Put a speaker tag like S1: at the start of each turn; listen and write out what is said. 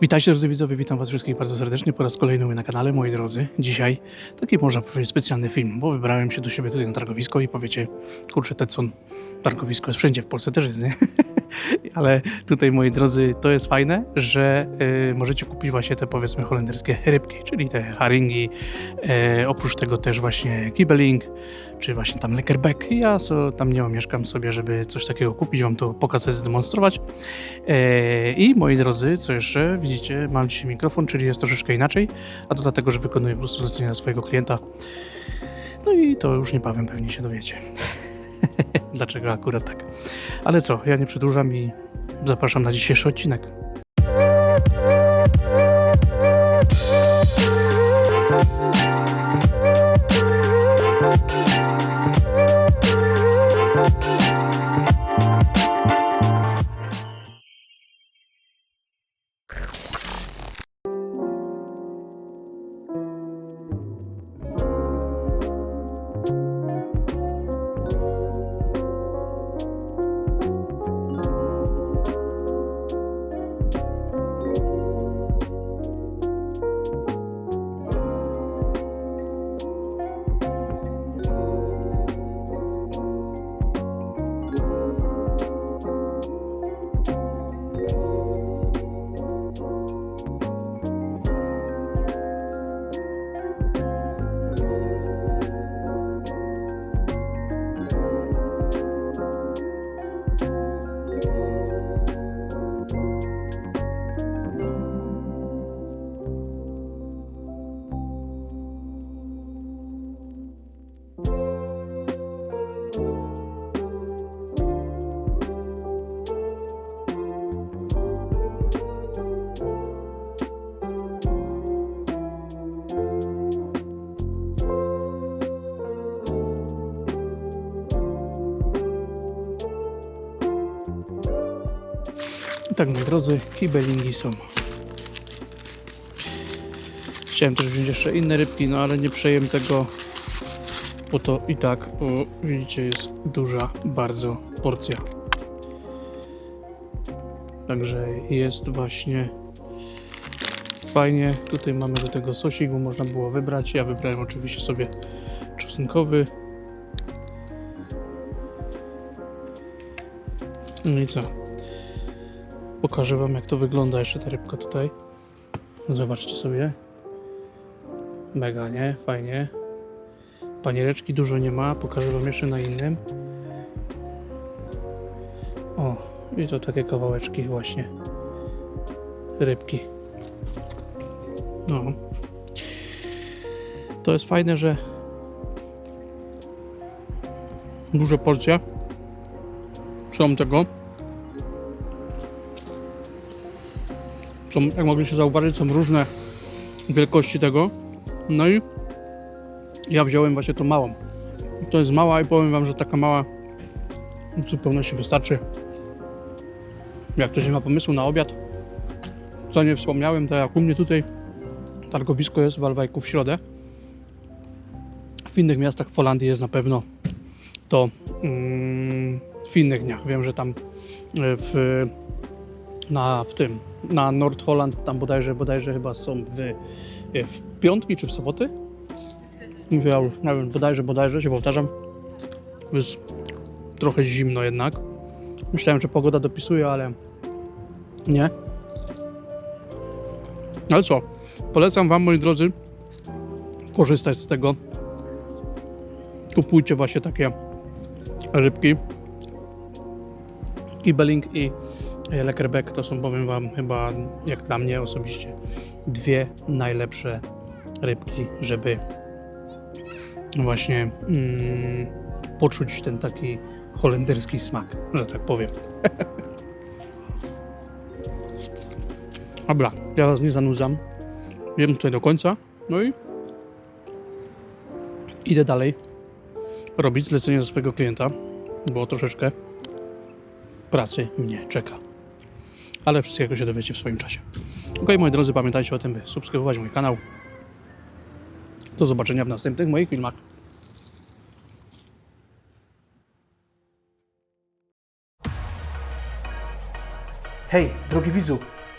S1: Witajcie drodzy widzowie, witam was wszystkich bardzo serdecznie po raz kolejny na kanale, moi drodzy. Dzisiaj taki można powiedzieć specjalny film, bo wybrałem się do siebie tutaj na targowisko i powiecie, kurczę Tetson, targowisko jest wszędzie, w Polsce też jest, nie? Ale tutaj, moi drodzy, to jest fajne, że y, możecie kupić właśnie te powiedzmy holenderskie rybki, czyli te haringi, e, oprócz tego też właśnie kibbeling, czy właśnie tam leckerbeck. Ja so, tam nie omieszkam sobie, żeby coś takiego kupić, wam to pokazać, zdemonstrować. E, I moi drodzy, co jeszcze? Widzicie, mam dzisiaj mikrofon, czyli jest troszeczkę inaczej, a to dlatego, że wykonuję po prostu zlecenia swojego klienta. No i to już niebawem pewnie się dowiecie. Dlaczego akurat tak. Ale co, ja nie przedłużam i zapraszam na dzisiejszy odcinek. Tak, moi drodzy, kibelingi są. Chciałem też wziąć jeszcze inne rybki, no ale nie przejem tego, bo to i tak, bo widzicie, jest duża bardzo porcja. Także jest właśnie fajnie. Tutaj mamy do tego sosik, bo można było wybrać. Ja wybrałem oczywiście sobie czosnkowy. No i co? Pokażę Wam, jak to wygląda jeszcze ta rybka tutaj. Zobaczcie sobie. Mega, nie? Fajnie. Paniereczki dużo nie ma. Pokażę Wam jeszcze na innym. O, i to takie kawałeczki właśnie. Rybki. No. To jest fajne, że duże porcje są tego. Są, jak mogliście zauważyć, są różne wielkości tego. No i ja wziąłem właśnie tą małą. To jest mała i powiem Wam, że taka mała w zupełności wystarczy. Jak ktoś nie ma pomysłu na obiad, co nie wspomniałem, to jak u mnie tutaj targowisko jest w Alwajku w środę. W innych miastach w Holandii jest na pewno to mm, w innych dniach. Wiem, że tam e, w, na, w tym, na Nordholland, tam bodajże, bodajże chyba są w, w piątki czy w soboty. Mówię, ja już nie wiem, bodajże, bodajże, się powtarzam. Jest trochę zimno jednak. Myślałem, że pogoda dopisuje, ale nie. Ale co? Polecam Wam, moi drodzy, korzystać z tego. Kupujcie właśnie takie rybki. Kibbeling i Leckerbeck to są, powiem Wam, chyba jak dla mnie osobiście dwie najlepsze rybki, żeby właśnie mm, poczuć ten taki holenderski smak, że tak powiem. Dobra, ja Was nie zanudzam. Wiem tutaj do końca. No i idę dalej robić zlecenie do swojego klienta, bo troszeczkę pracy mnie czeka. Ale wszystkiego się dowiecie w swoim czasie. Ok, moi drodzy, pamiętajcie o tym, by subskrybować mój kanał. Do zobaczenia w następnych moich filmach.
S2: Hej, drogi widzu,